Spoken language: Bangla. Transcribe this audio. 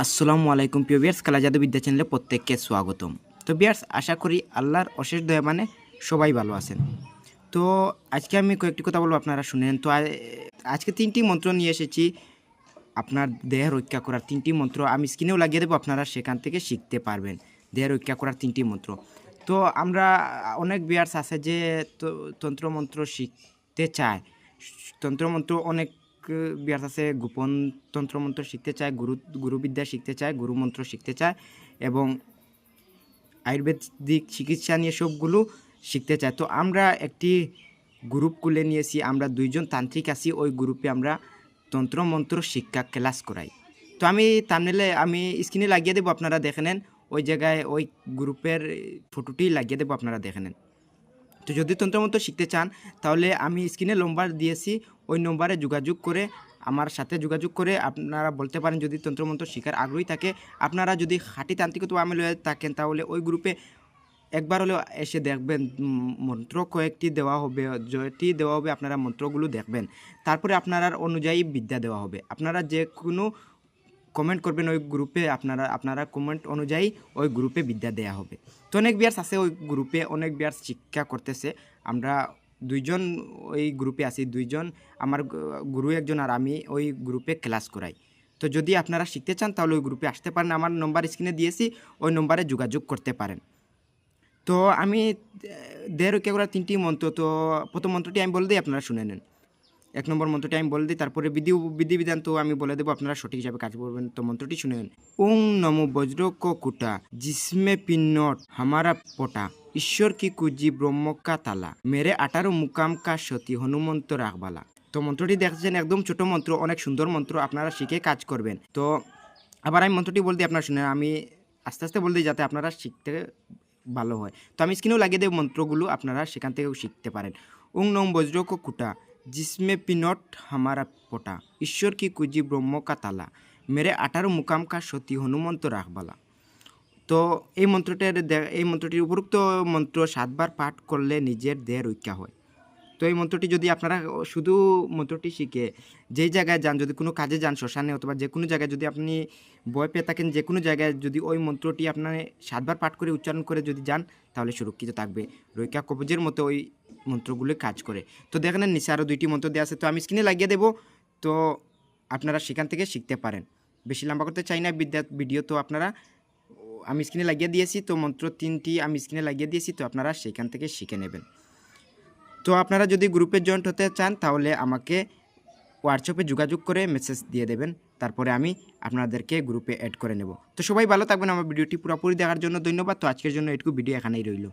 আসসালামু আলাইকুম প্রিয় বিয়ার্স কালা জাদু বিদ্যা চ্যানেলে প্রত্যেককে স্বাগতম। তো বিয়ার্স, আশা করি আল্লাহর অশেষ দয়া মানে সবাই ভালো আছেন। তো আজকে আমি কয়েকটি কথা বলব আপনারা শুনেন। তো আজকে তিনটি মন্ত্র নিয়ে এসেছি। আপনার দেহ রক্ষা করার তিনটি মন্ত্র আমি স্ক্রিনেও লাগিয়ে দেবো, আপনারা সেখান থেকে শিখতে পারবেন। দেহ রক্ষা করার তিনটি মন্ত্র। তো আমরা অনেক বিয়ার্স আছে যে তন্ত্রমন্ত্র শিখতে চায়। তন্ত্রমন্ত্র অনেক বিয়ার্স আছে, গোপন তন্ত্রমন্ত্র শিখতে চায়, গুরু, গুরুবিদ্যা শিখতে চায়, গুরুমন্ত্র শিখতে চায় এবং আয়ুর্বেদিক চিকিৎসা নিয়ে সবগুলো শিখতে চায়। তো আমরা একটি গ্রুপ খুলে নিয়েছি, আমরা দুইজন তান্ত্রিক আছি, ওই গ্রুপে আমরা তন্ত্রমন্ত্র শিক্ষা ক্লাস করাই। তো আমি তামনেলে আমি স্ক্রিনে লাগিয়ে দেবো, আপনারা দেখে নেন। ওই জায়গায় ওই গ্রুপের ফটোটি লাগিয়ে দেবো, আপনারা দেখে নেন। তো যদি তন্ত্রমন্ত্র শিখতে চান, তাহলে আমি স্ক্রিনে নম্বর দিয়েছি, ওই নম্বরে যোগাযোগ করে, আমার সাথে যোগাযোগ করে আপনারা বলতে পারেন যদি তন্ত্রমন্ত্র শিখার আগ্রহী থাকে। আপনারা যদি খাঁটি তান্ত্রিকত্ব আমল হয়ে থাকেন, তাহলে ওই গ্রুপে একবার হলেও এসে দেখবেন মন্ত্র কয়েকটি দেওয়া হবে যেটি দেওয়া হবে, আপনারা মন্ত্রগুলো দেখবেন। তারপরে আপনারা অনুযায়ী বিদ্যা দেওয়া হবে। আপনারা যে কোনো কমেন্ট করবেন ওই গ্রুপে আপনারা আপনারা কমেন্ট অনুযায়ী ওই গ্রুপে বিদ্যা দেওয়া হবে। তো অনেক বিয়ার্স আছে ওই গ্রুপে অনেক বিয়ার্স শিক্ষা করতেছে। আমরা দুইজন ওই গ্রুপে আছি, দুইজন, আমার গুরু একজন আর আমি ওই গ্রুপে ক্লাস করাই। তো যদি আপনারা শিখতে চান, তাহলে ওই গ্রুপে আসতে পারেন। আমার নম্বর স্ক্রিনে দিয়েছি, ওই নম্বরে যোগাযোগ করতে পারেন। তো আমি, দেড় কে তিনটি মন্ত্র, তো প্রথম মন্ত্রটি আমি বলে দিই, আপনারা শুনে নেন। এক নম্বর মন্ত্রটি আমি বলে দিই, তারপরে বিধি বিধিবিধান তো আমি বলে দেবো, আপনারা সঠিক হিসাবে কাজ করবেন। তো মন্ত্রটি শুনে নেন ওং নমো বজ্র কুটা জিসমে পিন্নট হামারা পটা, ঈশ্বর কি কুজি ব্রহ্ম কা তালা, মেরে আটারো মুকাম কা সতী হনুমন্ত রাখবালা। তো মন্ত্রটি দেখছেন, একদম ছোট মন্ত্র, অনেক সুন্দর মন্ত্র, আপনারা শিখে কাজ করবেন। তো আবার আমি মন্ত্রটি বলতে আপনারা শুনেন, আমি আস্তে আস্তে বলতে যাতে আপনারা শিখতে ভালো হয়। তো আমি স্ক্রিনেও লাগিয়ে দেব মন্ত্রগুলো, আপনারা সেখান থেকেও শিখতে পারেন। ওং নম বজ্র কুটা जिसमें पिनोट हमारा पोटा ईश्वर की कुजी ब्रह्म का ताला মেরে আঠারো মুকাম কা সতী হনুমন্ত রাখবালা তো এই মন্ত্রটার দে- এই মন্ত্রটির উপরোক্ত মন্ত্র সাতবার পাঠ করলে নিজের দেহ রক্ষা হয় তো এই মন্ত্রটি যদি আপনারা শুধু মন্ত্রটি শিখে যেই জায়গায় যান যদি কোনো কাজে যান শ্মশানে অথবা যে কোনো জায়গায় যদি আপনি ভয় পেয়ে থাকেন যে কোনো জায়গায় যদি ওই মন্ত্রটি আপনার সাতবার পাঠ করে উচ্চারণ করে যদি যান তাহলে সুরক্ষিত থাকবে রৈকা কবজের মতো ওই মন্ত্রগুলো কাজ করে। তো দেখেন নিচে আরও দুইটি মন্ত্র দেওয়া আছে, তো আমি স্ক্রিনে লাগিয়ে দেবো। তো আপনারা সেখান থেকে শিখতে পারেন। বেশি লম্বা করতে চাই না, বিদ্যা ভিডিও তো আপনারা, আমি স্ক্রিনে লাগিয়ে দিয়েছি, তো মন্ত্র তিনটি আমি স্ক্রিনে লাগিয়ে দিয়েছি, তো আপনারা সেখান থেকে শিখে নেবেন। তো আপনারা যদি গ্রুপে জয়েন্ট হতে চান, তাহলে আমাকে হোয়াটসঅ্যাপে যোগাযোগ করে মেসেজ দিয়ে দেবেন। তারপরে আমি আপনাদেরকে গ্রুপে অ্যাড করে নেব। তো সবাই ভালো থাকবেন, আমার ভিডিওটি পুরোপুরি দেখার জন্য ধন্যবাদ। তো আজকের জন্য এটুকু ভিডিও এখানেই রইল।